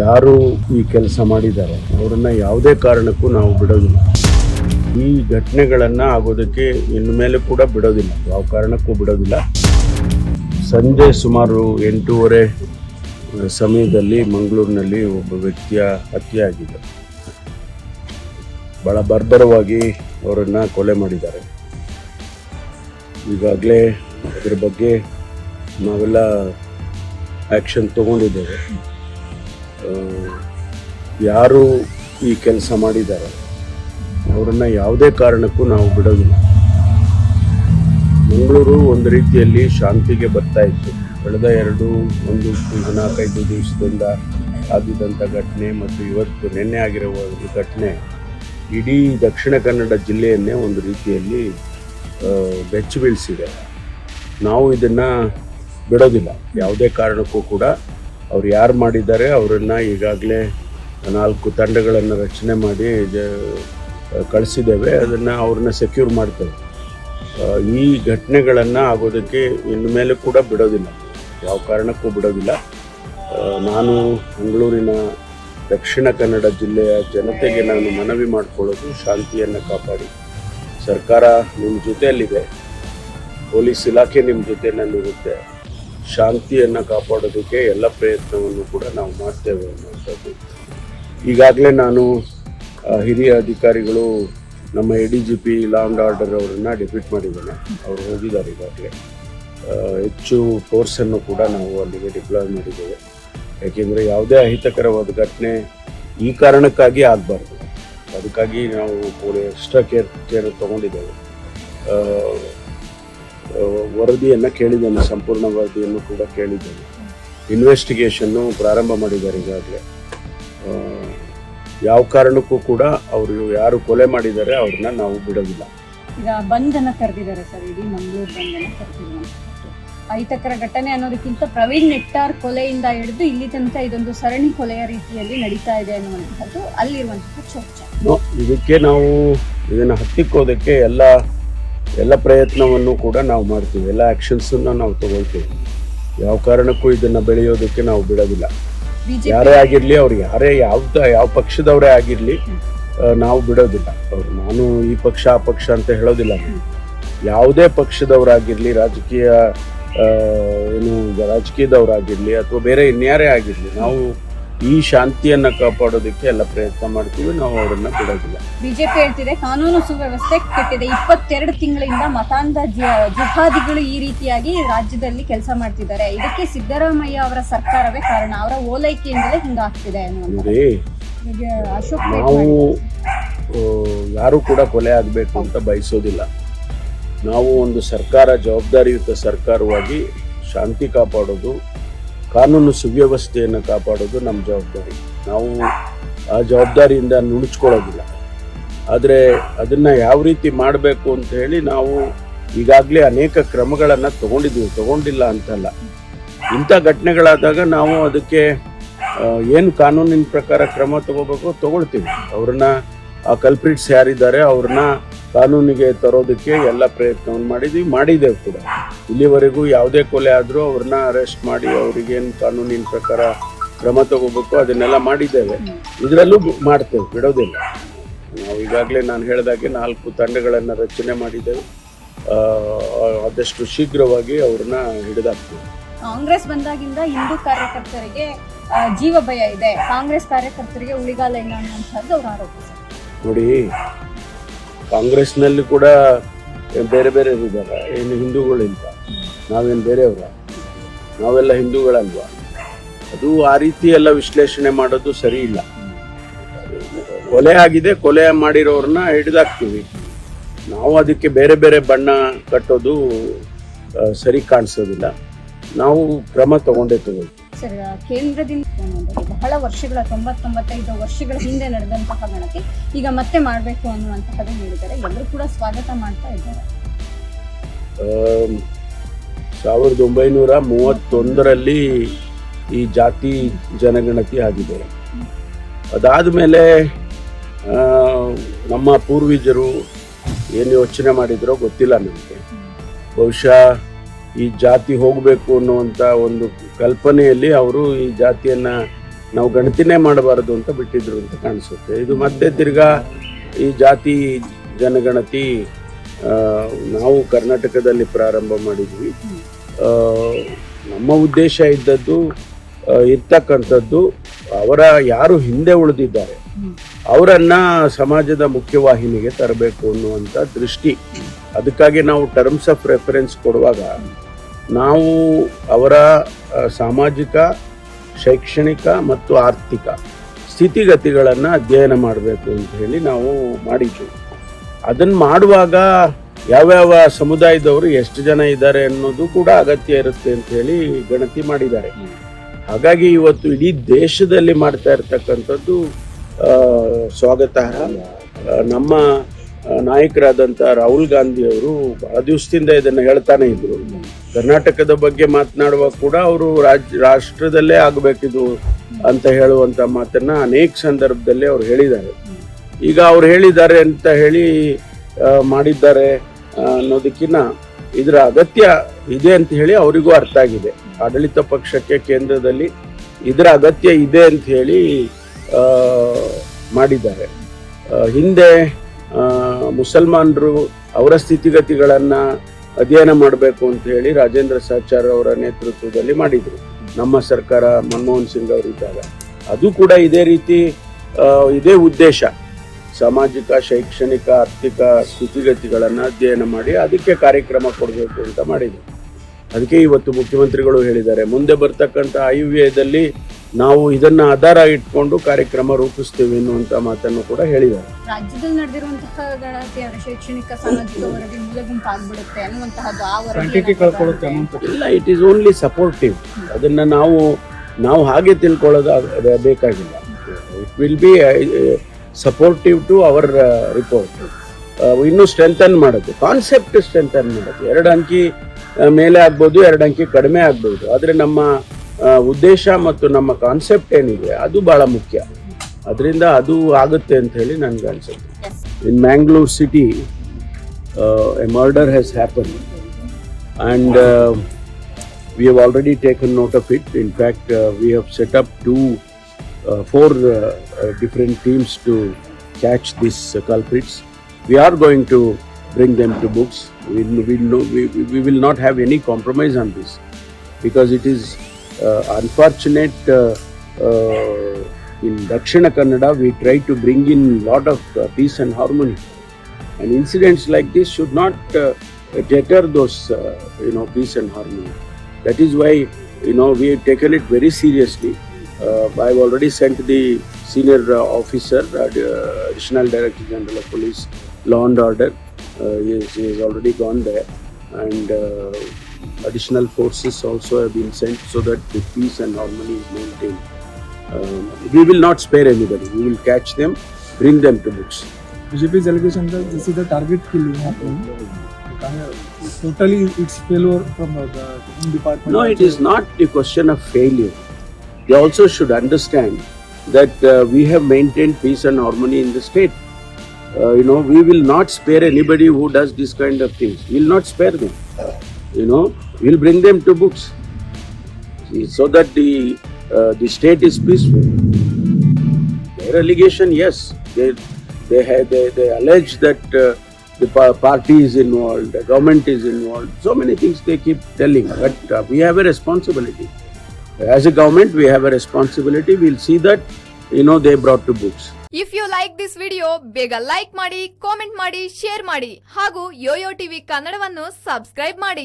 ಯಾರು ಈ ಕೆಲಸ ಮಾಡಿದ್ದಾರೆ, ಅವರನ್ನ ಯಾವುದೇ ಕಾರಣಕ್ಕೂ ನಾವು ಬಿಡೋದಿಲ್ಲ. ಈ ಘಟನೆಗಳನ್ನು ಆಗೋದಕ್ಕೆ ಇನ್ನು ಮೇಲೆ ಕೂಡ ಬಿಡೋದಿಲ್ಲ. ಯಾವ ಕಾರಣಕ್ಕೂ ಬಿಡೋದಿಲ್ಲ. ಸಂಜೆ ಸುಮಾರು ಎಂಟೂವರೆ ಸಮಯದಲ್ಲಿ ಮಂಗಳೂರಿನಲ್ಲಿ ಒಬ್ಬ ವ್ಯಕ್ತಿಯ ಹತ್ಯೆ ಆಗಿದೆ. ಭಾಳ ಬರ್ಬರವಾಗಿ ಅವರನ್ನು ಕೊಲೆ ಮಾಡಿದ್ದಾರೆ. ಈಗಾಗಲೇ ಅದರ ಬಗ್ಗೆ ನಾವೆಲ್ಲ ಆ್ಯಕ್ಷನ್ ತಗೊಂಡಿದ್ದೇವೆ. ಯಾರು ಈ ಕೆಲಸ ಮಾಡಿದ್ದಾರೆ, ಅವರನ್ನು ಯಾವುದೇ ಕಾರಣಕ್ಕೂ ನಾವು ಬಿಡೋದಿಲ್ಲ. ಮಂಗಳೂರು ಒಂದು ರೀತಿಯಲ್ಲಿ ಶಾಂತಿಗೆ ಬರ್ತಾ ಇತ್ತು. ಕಳೆದ ಎರಡು, ಒಂದು, ನಾಲ್ಕೈದು ದಿವಸದಿಂದ ಆಗಿದ್ದಂಥ ಘಟನೆ ಮತ್ತು ಇವತ್ತು ನಿನ್ನೆ ಆಗಿರುವ ಒಂದು ಘಟನೆ ಇಡೀ ದಕ್ಷಿಣ ಕನ್ನಡ ಜಿಲ್ಲೆಯನ್ನೇ ಒಂದು ರೀತಿಯಲ್ಲಿ ಬೆಚ್ಚಿ ಬೀಳಿಸಿದೆ. ನಾವು ಇದನ್ನು ಬಿಡೋದಿಲ್ಲ. ಯಾವುದೇ ಕಾರಣಕ್ಕೂ ಕೂಡ ಅವ್ರು ಯಾರು ಮಾಡಿದ್ದಾರೆ ಅವರನ್ನು ಈಗಾಗಲೇ ನಾಲ್ಕು ತಂಡಗಳನ್ನು ರಚನೆ ಮಾಡಿ ಜ- ಕಳಿಸಿದ್ದೇವೆ. ಅದನ್ನು ಅವ್ರನ್ನ ಸೆಕ್ಯೂರ್ ಮಾಡ್ತೇವೆ. ಈ ಘಟನೆಗಳನ್ನು ಆಗೋದಕ್ಕೆ ಇನ್ನು ಮೇಲೆ ಕೂಡ ಬಿಡೋದಿಲ್ಲ. ಯಾವ ಕಾರಣಕ್ಕೂ ಬಿಡೋದಿಲ್ಲ. ನಾನು ಮಂಗಳೂರಿನ ದಕ್ಷಿಣ ಕನ್ನಡ ಜಿಲ್ಲೆಯ ಜನತೆಗೆ ನಾನು ಮನವಿ ಮಾಡಿಕೊಳ್ಳೋದು ಶಾಂತಿಯನ್ನು ಕಾಪಾಡಿ. ಸರ್ಕಾರ ನಿಮ್ಮ ಜೊತೆಯಲ್ಲಿದೆ. ಪೊಲೀಸ್ ಇಲಾಖೆ ನಿಮ್ಮ ಜೊತೆಯಲ್ಲಿರುತ್ತೆ. ಶಾಂತಿಯನ್ನು ಕಾಪಾಡೋದಕ್ಕೆ ಎಲ್ಲ ಪ್ರಯತ್ನವನ್ನು ಕೂಡ ನಾವು ಮಾಡ್ತೇವೆ ಅನ್ನುವಂಥದ್ದು. ಈಗಾಗಲೇ ನಾನು ಹಿರಿಯ ಅಧಿಕಾರಿಗಳು ನಮ್ಮ A D G P law order ಅವರನ್ನು ಡಿಪೀಟ್ ಮಾಡಿದ್ದೇನೆ. ಅವರು ಹೋಗಿದ್ದಾರೆ ಈಗಾಗಲೇ. ಹೆಚ್ಚು ಫೋರ್ಸನ್ನು ಕೂಡ ನಾವು ಅಲ್ಲಿಗೆ ಡಿಪ್ಲಾಯ್ ಮಾಡಿದ್ದೇವೆ. ಯಾಕೆಂದರೆ ಯಾವುದೇ ಅಹಿತಕರವಾದ ಘಟನೆ ಈ ಕಾರಣಕ್ಕಾಗಿ ಆಗಬಾರ್ದು. ಅದಕ್ಕಾಗಿ ನಾವು ಎಕ್ಸ್ಟ್ರಾ ಕೇರ್ ಕೇರ್ ತೊಗೊಂಡಿದ್ದೇವೆ. ವರದಿಯನ್ನು ಕೇಳಿದ್ದೇನೆ ಸಂಪೂರ್ಣ ವರದಿಯನ್ನು ಕೂಡ ಕೇಳಿದ್ದೇನೆ. ಇನ್ವೆಸ್ಟಿಗೇಷನ್ನು ಪ್ರಾರಂಭ ಮಾಡಿದ್ದಾರೆ ಈಗಾಗಲೇ. ಯಾವ ಕಾರಣಕ್ಕೂ ಕೂಡ ಅವರು ಯಾರು ಕೊಲೆ ಮಾಡಿದ್ದಾರೆ ಅವ್ರನ್ನ ನಾವು ಬಿಡೋದಿಲ್ಲ. ಈಗ ಬಂಧನ ಕರೆದಿದ್ದಾರೆ ಸರ್ ಇಡೀ ಮಂಗಳೂರು ಬಂಧನ ಕರೆದಿದ್ದಾರೆ. ಅಹಿತಕರ ಘಟನೆ ಅನ್ನೋದಕ್ಕಿಂತ ಪ್ರವೀಣ್ ನೆಟ್ಟಾರ್ ಕೊಲೆಯಿಂದ ಹಿಡಿದು ಇಲ್ಲಿ ತನಕ ಇದೊಂದು ಸರಣಿ ಕೊಲೆಯ ರೀತಿಯಲ್ಲಿ ನಡೀತಾ ಇದೆ ಅನ್ನುವಂತಹದ್ದು ಅಲ್ಲಿರುವಂತಹ ಚರ್ಚೆ. ಇದಕ್ಕೆ ನಾವು ಇದನ್ನು ಹತ್ತಿಕ್ಕೋದಕ್ಕೆ ಎಲ್ಲ ಎಲ್ಲ ಪ್ರಯತ್ನವನ್ನು ಕೂಡ ನಾವು ಮಾಡ್ತೀವಿ. ಎಲ್ಲ ಆ್ಯಕ್ಷನ್ಸನ್ನು ನಾವು ತಗೊಳ್ತೀವಿ. ಯಾವ ಕಾರಣಕ್ಕೂ ಇದನ್ನು ಬೆಳೆಯೋದಕ್ಕೆ ನಾವು ಬಿಡೋದಿಲ್ಲ. ಯಾರೇ ಆಗಿರಲಿ ಅವ್ರು ಯಾರೇ ಯಾವ್ದ ಯಾವ ಪಕ್ಷದವರೇ ಆಗಿರಲಿ ನಾವು ಬಿಡೋದಿಲ್ಲ. ಅವ್ರು ನಾನು ಈ ಪಕ್ಷ ಆ ಪಕ್ಷ ಅಂತ ಹೇಳೋದಿಲ್ಲ. ಯಾವುದೇ ಪಕ್ಷದವರಾಗಿರಲಿ ರಾಜಕೀಯ ಏನು ರಾಜಕೀಯದವರಾಗಿರಲಿ ಅಥವಾ ಬೇರೆ ಇನ್ಯಾರೇ ಆಗಿರಲಿ ನಾವು ಈ ಶಾಂತಿಯನ್ನು ಕಾಪಾಡೋದಕ್ಕೆ ಎಲ್ಲ ಪ್ರಯತ್ನ ಮಾಡ್ತೀವಿ ನಾವು ಅವರನ್ನ ಬಿಡೋದಿಲ್ಲ. ಬಿಜೆಪಿ ಹೇಳ್ತಿದೆ ಕಾನೂನು ಸುವ್ಯವಸ್ಥೆ ಕೆಟ್ಟಿದೆ. ಇಪ್ಪತ್ತೆರಡು ತಿಂಗಳಿಂದ ಮತಾಂಧ ಜುಹಾದಿಗಳು ಈ ರೀತಿಯಾಗಿ ರಾಜ್ಯದಲ್ಲಿ ಕೆಲಸ ಮಾಡ್ತಿದ್ದಾರೆ. ಇದಕ್ಕೆ ಸಿದ್ದರಾಮಯ್ಯ ಅವರ ಸರ್ಕಾರವೇ ಕಾರಣ. ಅವರ ಓಲೈಕೆಯಿಂದಲೇ ಹಿಂಗಾಗ್ತಿದೆ ಅಶೋಕ್ ನಾವು. ಯಾರು ಕೂಡ ಕೊಲೆ ಆಗಬೇಕು ಅಂತ ಬಯಸೋದಿಲ್ಲ. ನಾವು ಒಂದು ಸರ್ಕಾರ ಜವಾಬ್ದಾರಿಯುತ ಸರ್ಕಾರವಾಗಿ ಶಾಂತಿ ಕಾಪಾಡೋದು ಕಾನೂನು ಸುವ್ಯವಸ್ಥೆಯನ್ನು ಕಾಪಾಡೋದು ನಮ್ಮ ಜವಾಬ್ದಾರಿ. ನಾವು ಆ ಜವಾಬ್ದಾರಿಯಿಂದ ನುಣುಚ್ಕೊಳ್ಳೋದಿಲ್ಲ ಆದರೆ ಅದನ್ನು ಯಾವ ರೀತಿ ಮಾಡಬೇಕು ಅಂತ ಹೇಳಿ ನಾವು ಈಗಾಗಲೇ ಅನೇಕ ಕ್ರಮಗಳನ್ನು ತಗೊಂಡಿದ್ದೀವಿ. ತಗೊಂಡಿಲ್ಲ ಅಂತಲ್ಲ. ಇಂಥ ಘಟನೆಗಳಾದಾಗ ನಾವು ಅದಕ್ಕೆ ಏನು ಕಾನೂನಿನ ಪ್ರಕಾರ ಕ್ರಮ ತಗೋಬೇಕು ತಗೊಳ್ತೀವಿ. ಅವ್ರನ್ನ, ಆ ಕಲ್ಪ್ರಿಟ್ಸ್ ಯಾರಿದ್ದಾರೆ, ಅವ್ರನ್ನ ಕಾನೂನಿಗೆ ತರೋದಕ್ಕೆ ಎಲ್ಲ ಪ್ರಯತ್ನವನ್ನು ಮಾಡಿದ್ದೀವಿ ಮಾಡಿದ್ದೇವೆ ಕೂಡ. ಇಲ್ಲಿವರೆಗೂ ಯಾವುದೇ ಕೊಲೆ ಆದರೂ ಅವ್ರನ್ನ ಅರೆಸ್ಟ್ ಮಾಡಿ ಅವರಿಗೇನು ಕಾನೂನಿನ ಪ್ರಕಾರ ಕ್ರಮ ತಗೋಬೇಕು ಅದನ್ನೆಲ್ಲ ಮಾಡಿದ್ದೇವೆ. ಇದರಲ್ಲೂ ಮಾಡ್ತೇವೆ ಬಿಡೋದಿಲ್ಲ. ನಾವು ಈಗಾಗಲೇ ನಾನು ಹೇಳಿದಾಗೆ ನಾಲ್ಕು ತಂಡಗಳನ್ನು ರಚನೆ ಮಾಡಿದ್ದೇವೆ. ಆದಷ್ಟು ಶೀಘ್ರವಾಗಿ ಅವ್ರನ್ನ ಹಿಡಿದಾಗ್ತೇವೆ ಕಾಂಗ್ರೆಸ್ ಬಂದಾಗಿಂದ ಹಿಂದೂ ಕಾರ್ಯಕರ್ತರಿಗೆ ಜೀವ ಭಯ ಇದೆ. ಕಾಂಗ್ರೆಸ್ ಕಾರ್ಯಕರ್ತರಿಗೆ ಉಳಿಗಾಲ ಇಲ್ಲ ಅನ್ನುವಂಥದ್ದು ಅವರು ಆರೋಪ ನೋಡಿ ಕಾಂಗ್ರೆಸ್ನಲ್ಲಿ ಕೂಡ ಬೇರೆ ಬೇರೆ ಇದ್ದಾರೆ. ಏನು ಹಿಂದೂಗಳಿಂದ. ನಾವೇನು ಬೇರೆಯವರ? ನಾವೆಲ್ಲ ಹಿಂದೂಗಳಲ್ವಾ? ಅದು ಆ ರೀತಿ ಎಲ್ಲ ವಿಶ್ಲೇಷಣೆ ಮಾಡೋದು ಸರಿ ಇಲ್ಲ. ಕೊಲೆ ಆಗಿದೆ, ಕೊಲೆ ಮಾಡಿರೋರನ್ನ ಹಿಡಿದಾಕ್ತೀವಿ. ನಾವು ಅದಕ್ಕೆ ಬೇರೆ ಬೇರೆ ಬಣ್ಣ ಕಟ್ಟೋದು ಸರಿ ಕಾಣಿಸೋದಿಲ್ಲ. ನಾವು ಕ್ರಮ ತಗೊಂಡೇ ತಗೊಳ್ತೀವಿ. ಸರ್ ಕೇಂದ್ರದಿಂದ ಬಹಳ ವರ್ಷಗಳ, ತೊಂಬತ್ತೊಂಬತ್ತೈದು ವರ್ಷಗಳ ಹಿಂದೆ ನಡೆದಂತಹ ಗಣತಿ, ಈಗ ಮತ್ತೆ ಮಾಡಬೇಕು ಅನ್ನುವಂತಹದ್ದು ಹೇಳಿದ್ದಾರೆ. ಎಲ್ಲರೂ ಕೂಡ ಸ್ವಾಗತ ಮಾಡ್ತಾ ಇದ್ದಾರೆ. ಸಾವಿರದ ಒಂಬೈನೂರ ಮೂವತ್ತೊಂದರಲ್ಲಿ ಈ ಜಾತಿ ಜನಗಣತಿ ಆಗಿದೆ. ಅದಾದ ಮೇಲೆ ನಮ್ಮ ಪೂರ್ವಜರು ಏನು ಯೋಚನೆ ಮಾಡಿದ್ರೋ ಗೊತ್ತಿಲ್ಲ ನಮಗೆ. ಬಹುಶಃ ಈ ಜಾತಿ ಹೋಗಬೇಕು ಅನ್ನುವಂಥ ಒಂದು ಕಲ್ಪನೆಯಲ್ಲಿ ಅವರು ಈ ಜಾತಿಯನ್ನು ನಾವು ಗಣತಿನೇ ಮಾಡಬಾರದು ಅಂತ ಬಿಟ್ಟಿದ್ರು ಅಂತ ಕಾಣಿಸುತ್ತೆ. ಇದು ಮತ್ತೆ ತಿರ್ಗಾ ಈ ಜಾತಿ ಜನಗಣತಿ ನಾವು ಕರ್ನಾಟಕದಲ್ಲಿ ಪ್ರಾರಂಭ ಮಾಡಿದ್ವಿ. ನಮ್ಮ ಉದ್ದೇಶ ಇದ್ದದ್ದು ಇರ್ತಕ್ಕಂಥದ್ದು, ಅವರ ಯಾರು ಹಿಂದೆ ಉಳಿದಿದ್ದಾರೆ, ಅವರನ್ನ ಸಮಾಜದ ಮುಖ್ಯವಾಹಿನಿಗೆ ತರಬೇಕು ಅನ್ನುವಂಥ ದೃಷ್ಟಿ. ಅದಕ್ಕಾಗಿ ನಾವು ಟರ್ಮ್ಸ್ ಆಫ್ ರೆಫರೆನ್ಸ್ ಕೊಡುವಾಗ ನಾವು ಅವರ ಸಾಮಾಜಿಕ, ಶೈಕ್ಷಣಿಕ ಮತ್ತು ಆರ್ಥಿಕ ಸ್ಥಿತಿಗತಿಗಳನ್ನು ಅಧ್ಯಯನ ಮಾಡಬೇಕು ಅಂತ ಹೇಳಿ ನಾವು ಮಾಡಿದ್ವಿ. ಅದನ್ನು ಮಾಡುವಾಗ ಯಾವ್ಯಾವ ಸಮುದಾಯದವರು ಎಷ್ಟು ಜನ ಇದ್ದಾರೆ ಅನ್ನೋದು ಕೂಡ ಅಗತ್ಯ ಇರುತ್ತೆ ಅಂತ ಹೇಳಿ ಗಣತಿ ಮಾಡಿದ್ದಾರೆ. ಹಾಗಾಗಿ ಇವತ್ತು ಇಡೀ ದೇಶದಲ್ಲಿ ಮಾಡ್ತಾ ಇರತಕ್ಕಂಥದ್ದು ಸ್ವಾಗತಾರ್ಹ. ನಮ್ಮ ನಾಯಕರಾದಂಥ ರಾಹುಲ್ ಗಾಂಧಿ ಅವರು ಬಹಳ ದಿವಸದಿಂದ ಇದನ್ನು ಹೇಳ್ತಾನೆ ಇದ್ರು. ಕರ್ನಾಟಕದ ಬಗ್ಗೆ ಮಾತನಾಡುವ ಕೂಡ ಅವರು ರಾಜ್, ರಾಷ್ಟ್ರದಲ್ಲೇ ಆಗಬೇಕಿದು ಅಂತ ಹೇಳುವಂತ ಮಾತನ್ನ ಅನೇಕ ಸಂದರ್ಭದಲ್ಲಿ ಅವ್ರು ಹೇಳಿದ್ದಾರೆ. ಈಗ ಅವ್ರು ಹೇಳಿದ್ದಾರೆ ಅಂತ ಹೇಳಿ ಮಾಡಿದ್ದಾರೆ ಅನ್ನೋದಕ್ಕಿನ್ನ ಇದರ ಅಗತ್ಯ ಇದೆ ಅಂತ ಹೇಳಿ ಅವರಿಗೂ ಅರ್ಥ ಆಗಿದೆ. ಆಡಳಿತ ಪಕ್ಷಕ್ಕೆ ಕೇಂದ್ರದಲ್ಲಿ ಇದರ ಅಗತ್ಯ ಇದೆ ಅಂತ ಹೇಳಿ ಮಾಡಿದ್ದಾರೆ. ಹಿಂದೆ ಮುಸಲ್ಮಾನರು ಅವರ ಸ್ಥಿತಿಗತಿಗಳನ್ನ ಅಧ್ಯಯನ ಮಾಡಬೇಕು ಅಂತ ಹೇಳಿ ರಾಜೇಂದ್ರ ಸಾಚಾರ್ ಅವರ ನೇತೃತ್ವದಲ್ಲಿ ಮಾಡಿದ್ರು. ನಮ್ಮ ಸರ್ಕಾರ ಮನಮೋಹನ್ ಸಿಂಗ್ ಅವರಿದ್ದಾಗ ಅದು ಕೂಡ ಇದೇ ರೀತಿ ಇದೇ ಉದ್ದೇಶ. ಸಾಮಾಜಿಕ, ಶೈಕ್ಷಣಿಕ, ಆರ್ಥಿಕ ಸ್ಥಿತಿಗತಿಗಳನ್ನು ಅಧ್ಯಯನ ಮಾಡಿ ಅದಕ್ಕೆ ಕಾರ್ಯಕ್ರಮ ಕೊಡಬೇಕು ಅಂತ ಮಾಡಿದ್ರು. ಅದಕ್ಕೆ ಇವತ್ತು ಮುಖ್ಯಮಂತ್ರಿಗಳು ಹೇಳಿದ್ದಾರೆ. ಮುಂದೆ ಬರ್ತಕ್ಕಂಥ ಆಯುವ್ಯಯದಲ್ಲಿ ನಾವು ಇದನ್ನ ಆಧಾರ ಇಟ್ಕೊಂಡು ಕಾರ್ಯಕ್ರಮ ರೂಪಿಸ್ತೇವೆ ಎನ್ನುವಂತ ಮಾತನ್ನು ಕೂಡ ಹೇಳಿದ್ದಾರೆ. ರಾಜ್ಯದಲ್ಲಿ ನಡೆದಿರುವಂತಹ ಗಣತಿ ಶೈಕ್ಷಣಿಕ ಸಾಮಾಜಿಕ ವರದಿ ಮೂಲ ಗುಂಪು ಆಗ್ಬಿಡುತ್ತೆ ಅನ್ನುವಂತಹದ್ದು ಆ ವರದಿ ಇಲ್ಲ ಇಟ್ ಈಸ್ ಓನ್ಲಿ ಸಪೋರ್ಟಿವ್ ಅದನ್ನ ನಾವು ನಾವು ಹಾಗೆ ತಿಳ್ಕೊಳ್ಳೋದು ಬೇಕಾಗಿಲ್ಲ. It will be supportive to our report ಇನ್ನೂ ಸ್ಟ್ರೆಂಥನ್ ಮಾಡೋದು. ಕಾನ್ಸೆಪ್ಟ್ ಸ್ಟ್ರೆಂಥನ್ ಮಾಡೋದು. ಎರಡು ಅಂಕಿ ಮೇಲೆ ಆಗ್ಬೋದು ಎರಡು ಅಂಕಿ ಕಡಿಮೆ ಆಗ್ಬೋದು. ಆದರೆ ನಮ್ಮ ಉದ್ದೇಶ ಮತ್ತು ನಮ್ಮ ಕಾನ್ಸೆಪ್ಟ್ ಏನಿದೆ ಅದು ಬಹಳ ಮುಖ್ಯ ಅದರಿಂದ ಅದು ಆಗುತ್ತೆ ಅಂತ ಹೇಳಿ ನನಗೆ ಅನ್ಸುತ್ತೆ in Mangalore city, uh, a murder has happened, and uh, we have already taken note of it. In fact, uh, we have set up two, uh, four uh, uh, different teams to catch these uh, culprits. We are going to bring them to books. We, we, know, we, we- we will not have any compromise on this because it is uh, unfortunate. Uh, uh, in Dakshina Kannada, we try to bring in lot of uh, peace and harmony, and incidents like this should not uh, deter those, uh, you know, peace and harmony. That is why, you know, we have taken it very seriously. Uh, I've already sent the senior uh, officer, uh, uh, additional director general of police, law and order. Uh, he, is, he has already gone there, and uh, additional forces also have been sent so that the peace and harmony is maintained. Um, we will not spare anybody. We will catch them, bring them to books. BJP's allegation that this is the target killing happening. Totally, it's failure from the, department. No, it is not a question of failure. They also should understand that uh, we have maintained peace and harmony in the state. Uh, you know, we will not spare anybody who does this kind of things. We will not spare them. You know, we'll bring them to books so that the uh, the state is peaceful. Their allegation, yes, they they have, they, they allege that uh, the pa- party is involved, the government is involved. So many things they keep telling, but uh, we have a responsibility. As a government, we have a responsibility. We'll see that you know they brought to books. If you like this video ಬೇಗ like ಮಾಡಿ comment ಮಾಡಿ share ಮಾಡಿ ಹಾಗೂ Yoyo TV ಕನ್ನಡವನ್ನು subscribe ಮಾಡಿ